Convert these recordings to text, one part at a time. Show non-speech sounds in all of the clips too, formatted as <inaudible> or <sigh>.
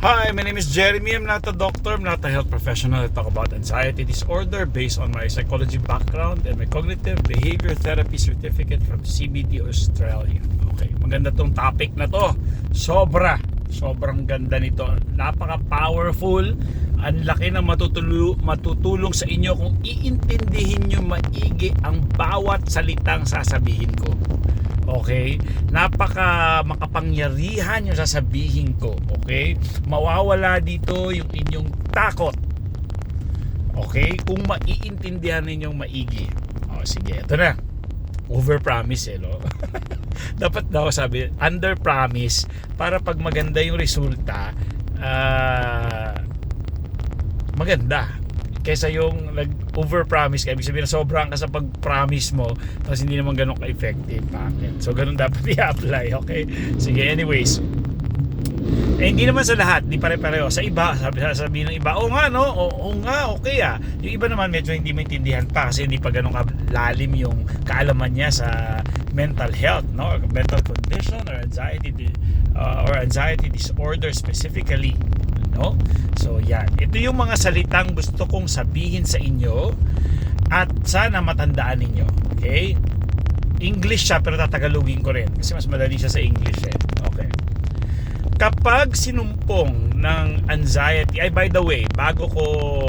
Hi, my name is Jeremy. I'm not a doctor, I'm not a health professional. I talk about anxiety disorder based on my psychology background and my cognitive behavior therapy certificate from CBT Australia. Okay, maganda tong topic na to. Sobra. Sobrang ganda nito. Napaka-powerful. Ang laki ng matutulo, matutulong sa inyo kung iintindihin nyo maigi ang bawat salitang sasabihin ko. Okay? Napaka makapangyarihan yung sasabihin ko. Okay? Mawawala dito yung inyong takot. Okay? Kung maiintindihan ninyong maigi. O, sige. Ito na. Over-promise eh, no? <laughs> Dapat daw sabi, under-promise para pag maganda yung resulta, ah, maganda kaysa yung nag overpromise ka ibig sabihin na sobrang ka sa pag-promise mo tapos hindi naman ganun ka-effective bakit so ganun dapat <laughs> i-apply okay sige anyways eh, hindi naman sa lahat, di pare-pareho. Sa iba, sabi sabihin ng iba, oo nga no, oo, oo nga, okay ah. Yung iba naman medyo hindi maintindihan pa kasi hindi pa ganun lalim yung kaalaman niya sa mental health, no? Or mental condition or anxiety uh, or anxiety disorder specifically, no? So yan, ito yung mga salitang gusto kong sabihin sa inyo at sana matandaan ninyo, okay? English siya pero tatagalogin ko rin kasi mas madali siya sa English eh. Okay kapag sinumpong ng anxiety, ay by the way, bago ko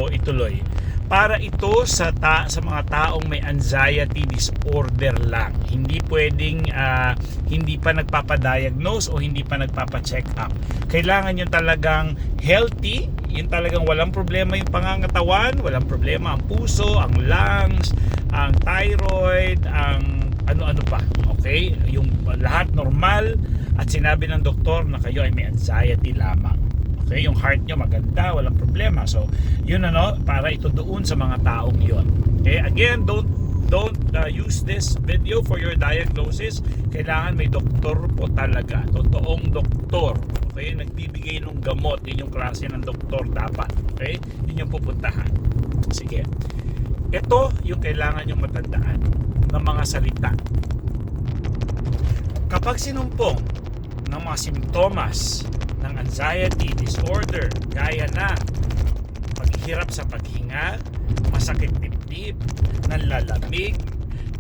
ituloy, para ito sa ta sa mga taong may anxiety disorder lang. Hindi pwedeng ah, hindi pa nagpapa-diagnose o hindi pa nagpapa-check up. Kailangan yung talagang healthy, yung talagang walang problema yung pangangatawan, walang problema ang puso, ang lungs, ang thyroid, ang ano-ano pa. Okay? Yung lahat normal at sinabi ng doktor na kayo ay may anxiety lamang. Okay, yung heart nyo maganda, walang problema. So, yun ano, para ito doon sa mga taong yon. Okay, again, don't don't uh, use this video for your diagnosis. Kailangan may doktor po talaga, totoong doktor. Okay, nagbibigay ng gamot, yun yung klase ng doktor dapat. Okay, yun yung pupuntahan. Sige. Ito yung kailangan yung matandaan ng mga salita. Kapag sinumpong ng mga simptomas ng anxiety disorder gaya na paghihirap sa paghinga, masakit dibdib, nanlalamig,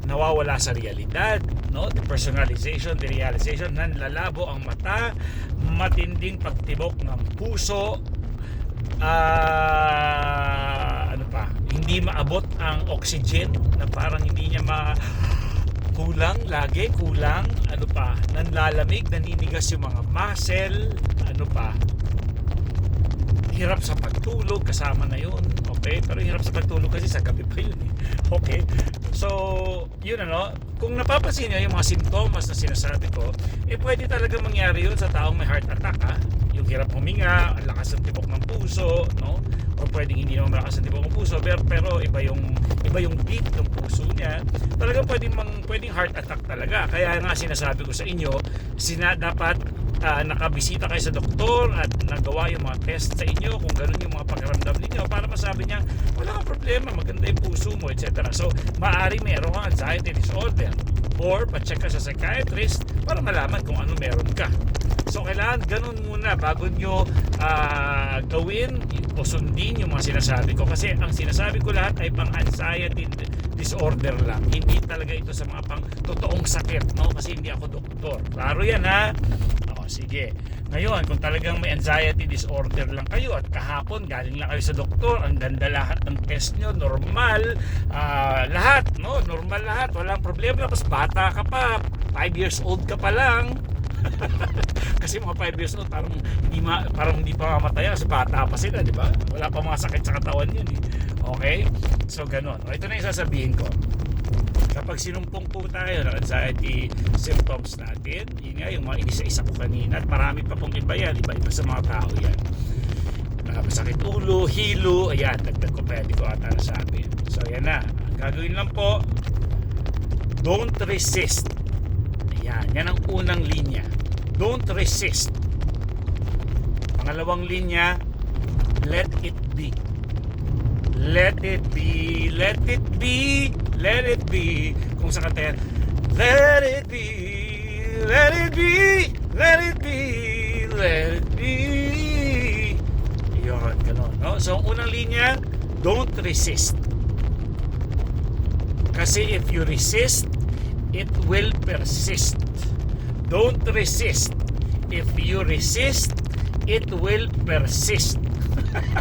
nawawala sa realidad, no? Depersonalization, derealization, nanlalabo ang mata, matinding pagtibok ng puso, ah ano pa, hindi maabot ang oxygen na parang hindi niya ma kulang lagi, kulang, ano pa, nanlalamig, naninigas yung mga muscle, ano pa, hirap sa pagtulog, kasama na yun, okay? Pero hirap sa pagtulog kasi sa gabi pa yun, eh. okay? So, yun ano, kung napapansin niyo yung mga simptomas na sinasabi ko, eh pwede talaga mangyari yun sa taong may heart attack, ha? Yung hirap huminga, ang lakas ng tibok ng puso, no? O pwedeng hindi naman malakas ang tibok ng puso, pero, pero iba yung iba yung beat ng puso niya. Talagang pwedeng mang pwedeng heart attack talaga. Kaya nga sinasabi ko sa inyo, sina dapat ah, nakabisita kayo sa doktor at nagawa yung mga test sa inyo kung ganun yung mga pakiramdam ninyo para masabi niya wala kang problema, maganda yung puso mo, etc. So, maaari meron kang anxiety disorder or pa-check ka sa psychiatrist para malaman kung ano meron ka. So, kailangan ganun muna bago nyo ah, gawin o sundin yung mga sinasabi ko. Kasi ang sinasabi ko lahat ay pang anxiety disorder lang. Hindi talaga ito sa mga pang totoong sakit, no? Kasi hindi ako doktor. Klaro yan, ha? O, sige. Ngayon, kung talagang may anxiety disorder lang kayo at kahapon galing lang kayo sa doktor, ang ganda lahat ng test nyo, normal, ah, lahat, no? Normal lahat, walang problema. Tapos bata ka pa, 5 years old ka pa lang, <laughs> kasi mga 5 years old parang hindi ma, parang hindi pa mamatay kasi bata pa sila, di ba? Wala pa mga sakit sa katawan yun eh. Okay? So ganun. Ito na yung sasabihin ko. Kapag sinumpong po tayo ng anxiety symptoms natin, yun nga yung mga inisa-isa ko kanina at marami pa pong iba yan, iba-iba sa mga tao yan. Uh, masakit ulo, hilo, ayan, dagdag ko pa yan, di ko ata nasabi. So yan na. Ang gagawin lang po, don't resist. Ayan, yan ang unang linya. Don't resist. Pangalawang linya, let it be. Let it be, let it be, let it be. Kung sa katayan, let it be, let it be, let it be, let it be. So, unang linya, don't resist. Kasi if you resist, it will persist. Don't resist. If you resist, it will persist. <laughs>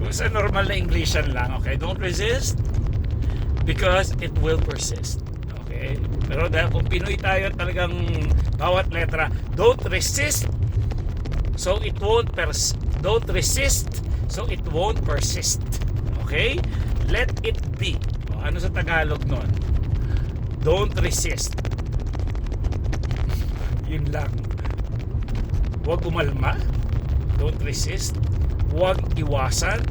Kung sa normal na Englishan lang, okay? Don't resist because it will persist. Okay? Pero dahil kung Pinoy tayo talagang bawat letra, don't resist so it won't pers don't resist so it won't persist. Okay? Let it be. Ano sa Tagalog nun? Don't resist. Yun lang. Huwag umalma. Don't resist. Huwag iwasan.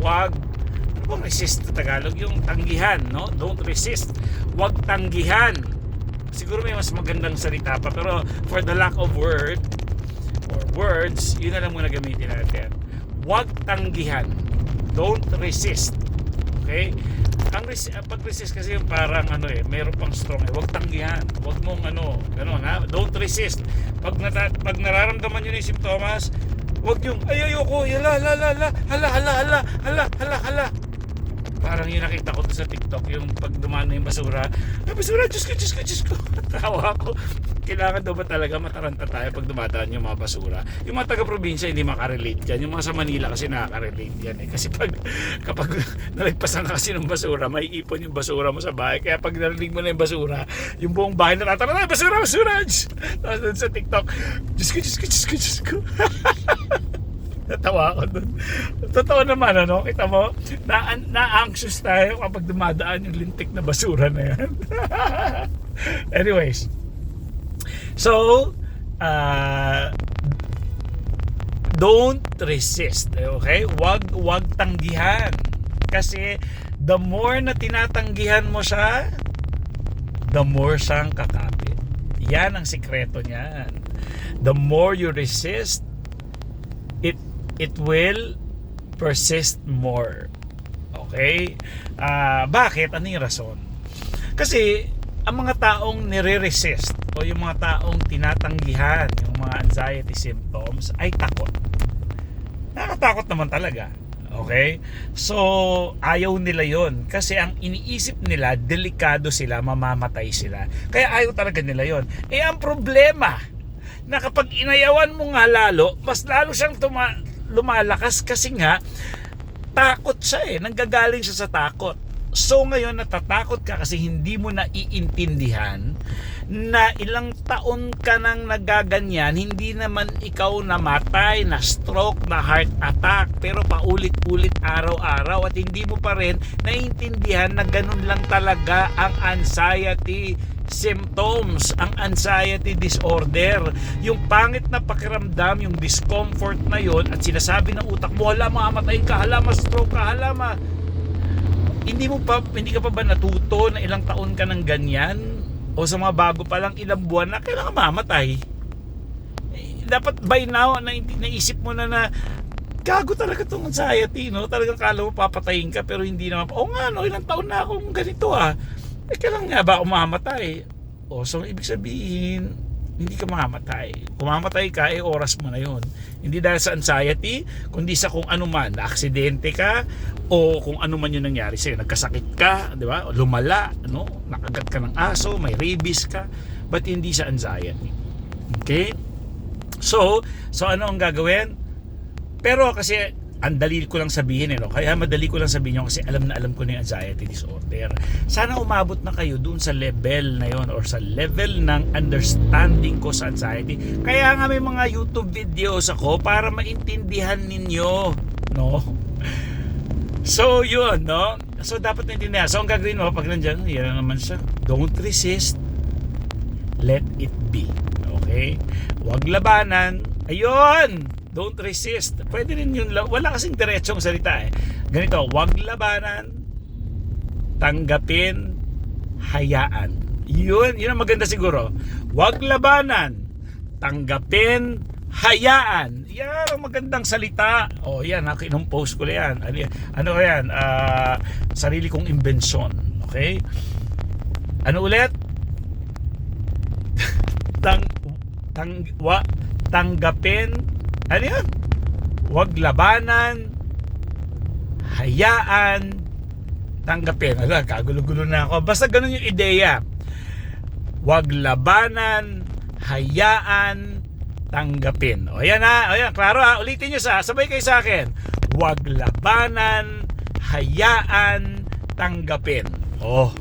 Huwag ano bang resist sa Tagalog? Yung tanggihan, no? Don't resist. Huwag tanggihan. Siguro may mas magandang salita pa. Pero for the lack of word or words, yun na lang muna gamitin natin. Huwag tanggihan. Don't resist. Okay? Ang res- pag resist kasi yung parang ano eh, meron pang strong eh. Huwag tanggihan. Huwag mong ano, gano'n ha. Don't resist. Pag, nata- pag nararamdaman nyo na yung simptomas, huwag yung, ay ayoko, hala, hala, hala, hala, hala, hala, hala, hala, hala. Parang yung nakita ko sa TikTok, yung pag dumaan na yung basura, ay basura, Diyos ko, Diyos ko, Diyos ko. <laughs> Tawa ko. Kailangan daw ba talaga mataranta tayo pag dumadaan yung mga basura? Yung mga taga-probinsya hindi makarelate yan. Yung mga sa Manila kasi nakaka-relate yan eh. Kasi pag, <laughs> kapag <laughs> nalagpasan ka kasi ng basura, may ipon yung basura mo sa bahay. Kaya pag narinig mo na yung basura, yung buong bahay na tataranta, basura, basura! Tapos sa TikTok, Diyos ko, Diyos ko, Diyos ko, Diyos ko. Natawa ako dun. Totoo naman, ano? Kita mo, na, na-anxious tayo kapag dumadaan yung lintik na basura na yan. <laughs> Anyways. So, uh, don't resist. Okay? Wag, wag tanggihan. Kasi, the more na tinatanggihan mo siya, the more siyang kakapit. Yan ang sikreto niyan. The more you resist, it will persist more. Okay? Ah, bakit? Ano yung rason? Kasi ang mga taong nire-resist o yung mga taong tinatanggihan yung mga anxiety symptoms ay takot. Nakakatakot naman talaga. Okay? So, ayaw nila yon Kasi ang iniisip nila, delikado sila, mamamatay sila. Kaya ayaw talaga nila yon Eh, ang problema, na kapag inayawan mo nga lalo, mas lalo siyang tuma- lumalakas kasi nga, takot siya eh. Nanggagaling siya sa takot. So ngayon natatakot ka kasi hindi mo na iintindihan na ilang taon ka nang nagaganyan, hindi naman ikaw namatay, na stroke, na heart attack, pero paulit-ulit araw-araw at hindi mo pa rin naiintindihan na ganun lang talaga ang anxiety symptoms, ang anxiety disorder, yung pangit na pakiramdam, yung discomfort na yon at sinasabi ng utak mo, hala mamatayin ka, hala ma-stroke ka, hala ma hindi mo pa hindi ka pa ba natuto na ilang taon ka ng ganyan? O sa mga bago pa lang ilang buwan na kailangan mamatay? Eh, dapat by now na, naisip mo na na gago talaga tong anxiety no? Talagang kala mo papatayin ka pero hindi naman o nga no ilang taon na akong ganito ah eh kailangan nga ba umamatay o so ibig sabihin hindi ka mamamatay. Kung ka, eh oras mo na yon. Hindi dahil sa anxiety, kundi sa kung ano man, na aksidente ka, o kung ano man yung nangyari sa'yo. Nagkasakit ka, di ba? Lumala, no? nakagat ka ng aso, may rabies ka, but hindi sa anxiety. Okay? So, so ano ang gagawin? Pero kasi ang dali ko lang sabihin eh, no? kaya madali ko lang sabihin yun kasi alam na alam ko na yung anxiety disorder. Sana umabot na kayo dun sa level na yon or sa level ng understanding ko sa anxiety. Kaya nga may mga YouTube videos ako para maintindihan ninyo. No? So yun, no? So dapat naintindihan. So ang gagawin mo pag nandyan, yan na naman siya. Don't resist. Let it be. Okay? Huwag labanan. Ayun! Don't resist. Pwede rin yun. Wala kasing diretsong salita eh. Ganito, huwag labanan. Tanggapin. Hayaan. Yun, yun ang maganda siguro. Huwag labanan. Tanggapin. Hayaan. Yan ang magandang salita. O oh, yan, post ko yan. Ano, ano yan? Uh, sarili kong imbensyon. Okay? Ano ulit? <laughs> Tang, tang, wa, tanggapin ano yan? Huwag labanan, hayaan, tanggapin. Ala, kagulo-gulo na ako. Basta ganun yung ideya. Huwag labanan, hayaan, tanggapin. O yan ha, o yan, klaro ha, ulitin nyo sa, sabay kayo sa akin. Huwag labanan, hayaan, tanggapin. Oh,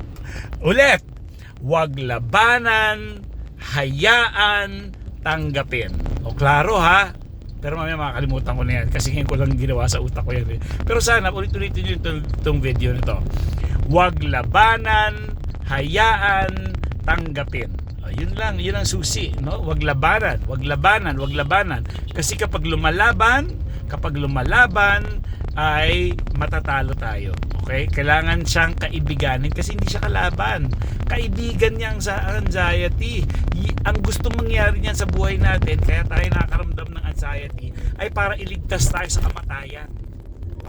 ulit. Huwag labanan, hayaan, tanggapin. O klaro ha, pero mamaya makakalimutan ko na yan kasi ngayon ko lang ginawa sa utak ko yan eh. Pero sana ulit-ulitin nyo itong, itong video nito. Huwag labanan, hayaan, tanggapin. O, yun lang, yun ang susi. No? Huwag labanan, huwag labanan, huwag labanan. Kasi kapag lumalaban, kapag lumalaban, ay matatalo tayo. Okay? Kailangan siyang kaibiganin kasi hindi siya kalaban. Kaibigan niyang sa anxiety. Ang gusto mangyari niyan sa buhay natin, kaya tayo nakakaramdam ng anxiety, ay para iligtas tayo sa kamatayan.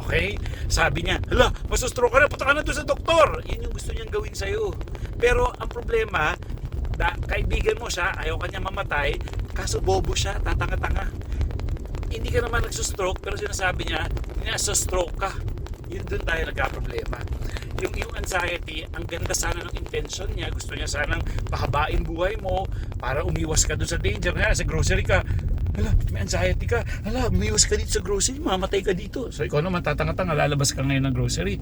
Okay? Sabi niya, hala, masustroke ka na, punta ka na doon sa doktor. Yan yung gusto niyang gawin sa'yo. Pero ang problema, da, kaibigan mo siya, ayaw kanya mamatay, kaso bobo siya, tatanga-tanga. Hindi ka naman nagsustroke, pero sinasabi niya, nasa-stroke ka. Yun doon tayo nagka-problema. Yung, yung anxiety, ang ganda sana ng intention niya. Gusto niya sanang pahabain buhay mo para umiwas ka doon sa danger. Kaya sa grocery ka, hala, may anxiety ka. Hala, umiwas ka dito sa grocery, mamatay ka dito. So ikaw naman tatanga-tanga, lalabas ka ngayon ng grocery.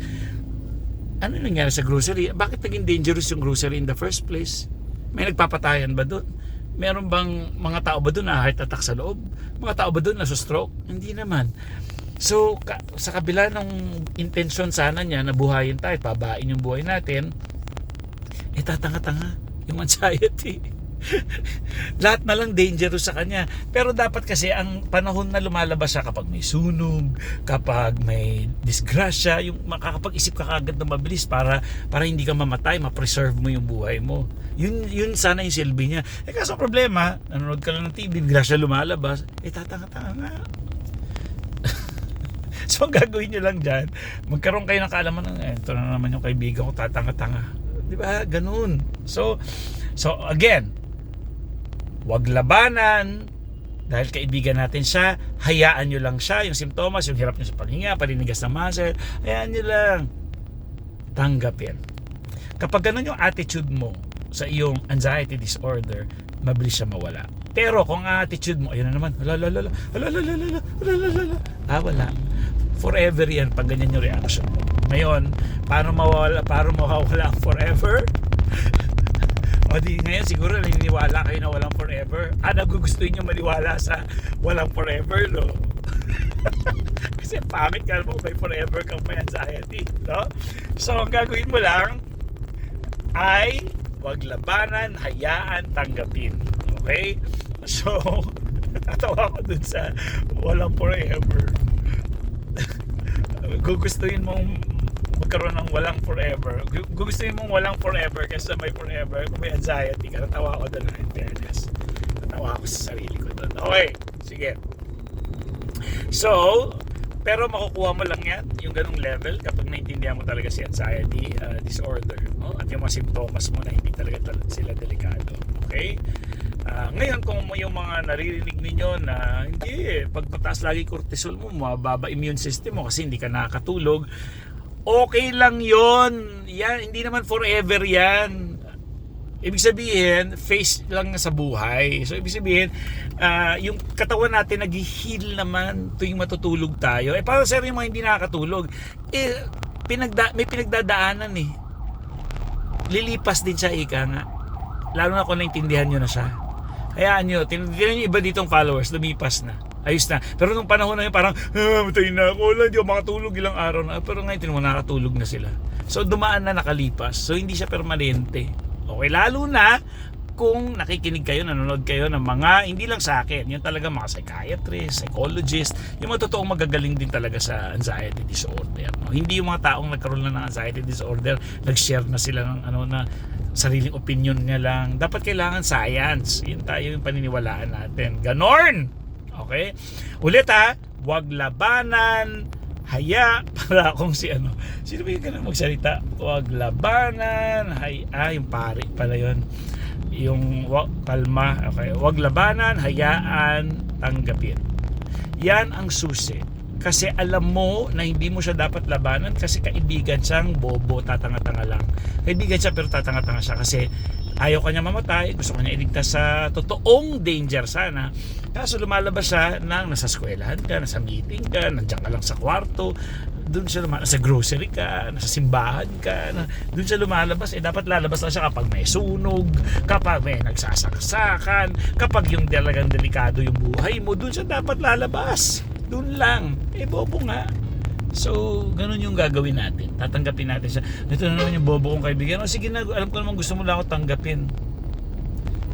Ano nangyari sa grocery? Bakit naging dangerous yung grocery in the first place? May nagpapatayan ba doon? Meron bang mga tao ba doon na heart attack sa loob? Mga tao ba doon na stroke? Hindi naman. So, ka, sa kabila ng intention sana niya na buhayin tayo, pabain yung buhay natin, eh tatanga-tanga yung anxiety. <laughs> Lahat na lang dangerous sa kanya. Pero dapat kasi ang panahon na lumalabas siya kapag may sunog, kapag may disgrasya, yung makakapag-isip ka kagad na mabilis para para hindi ka mamatay, ma-preserve mo yung buhay mo. Yun yun sana yung silbi niya. Eh kaso problema, nanonood ka lang ng TV, bigla siya lumalabas, eh tatanga-tanga nga. <laughs> so ang gagawin nyo lang dyan, magkaroon kayo ng kaalaman ng, eh, ito na naman yung kaibigan ko, tatanga-tanga. Di ba? Ganun. So, so again, wag labanan dahil kaibigan natin siya, hayaan nyo lang siya, yung simptomas, yung hirap nyo sa paghinga, palinigas ng muscle, hayaan nyo lang. Tanggapin. Kapag ganun yung attitude mo sa iyong anxiety disorder, mabilis siya mawala. Pero kung ang attitude mo, ayun na naman, hala, hala, hala, hala, hala, hala, hala, hala, ah, wala. Forever yan pag ganyan yung reaction mo. Ngayon, paano mawala, paano mawawala forever? O di ngayon siguro naniniwala kayo na walang forever. Ah, nagugustuhin nyo maniwala sa walang forever, no? <laughs> Kasi pangit ka mo, may forever kang may anxiety, no? So, ang gagawin mo lang ay wag labanan, hayaan, tanggapin. Okay? So, <laughs> natawa ko dun sa walang forever. <laughs> Gugustuhin mong magkaroon ng walang forever. Gu- Gugustuhin mong walang forever kasi may forever. Kung may anxiety ka, natawa ko doon in fairness. Natawa ko sa sarili ko doon. Okay, sige. So, pero makukuha mo lang yan, yung ganong level kapag naintindihan mo talaga si anxiety uh, disorder. No? At yung mga simptomas mo na hindi talaga tal- sila delikado. Okay? Ah, ngayon kung mo yung mga naririnig ninyo na hindi eh, pag mataas lagi cortisol mo, mababa immune system mo kasi hindi ka nakakatulog, okay lang yon yan hindi naman forever yan. Ibig sabihin face lang sa buhay. So ibig sabihin ah, yung katawan natin nag-heal naman tuwing matutulog tayo. Eh para sir yung mga hindi nakakatulog? Eh pinagda may pinagdadaanan eh. Lilipas din siya ika nga. Lalo na kung naintindihan nyo na siya hayaan nyo tinitinan nyo iba ditong followers lumipas na. Ayos na. Pero nung panahon na yun parang ah, matay na ako. Wala hindi ako makatulog ilang araw na. Pero ngayon tinan mo nakatulog na sila. So dumaan na nakalipas. So hindi siya permanente. Okay lalo na kung nakikinig kayo, nanonood kayo ng mga, hindi lang sa akin, yung talaga mga psychiatrist, psychologist, yung mga totoong magagaling din talaga sa anxiety disorder. No? Hindi yung mga taong nagkaroon lang ng anxiety disorder, nag-share na sila ng ano na sariling opinion niya lang. Dapat kailangan science. Yun tayo yung paniniwalaan natin. Ganon! Okay? Ulit ha, wag labanan, haya <laughs> para kung si ano sino ba yung ganun magsalita wag labanan hay ah yung pare pala yun yung kalma okay wag labanan hayaan tanggapin Yan ang susi. Kasi alam mo na hindi mo siya dapat labanan kasi kaibigan siyang bobo, tatanga-tanga lang. Kaibigan siya pero tatanga-tanga siya kasi ayaw kanya mamatay, gusto kanya iligtas sa totoong danger sana. Kaso lumalabas siya nang nasa eskwelahan ka, nasa meeting ka, nandiyan ka lang sa kwarto, doon siya lumalabas, nasa grocery ka, nasa simbahan ka, na, doon siya lumalabas, eh dapat lalabas lang siya kapag may sunog, kapag may nagsasaksakan, kapag yung talagang delikado yung buhay mo, doon siya dapat lalabas. Doon lang. Eh, bobo nga. So, ganun yung gagawin natin. Tatanggapin natin siya. Ito na naman yung bobo kong kaibigan. O sige na, alam ko naman gusto mo lang ako tanggapin.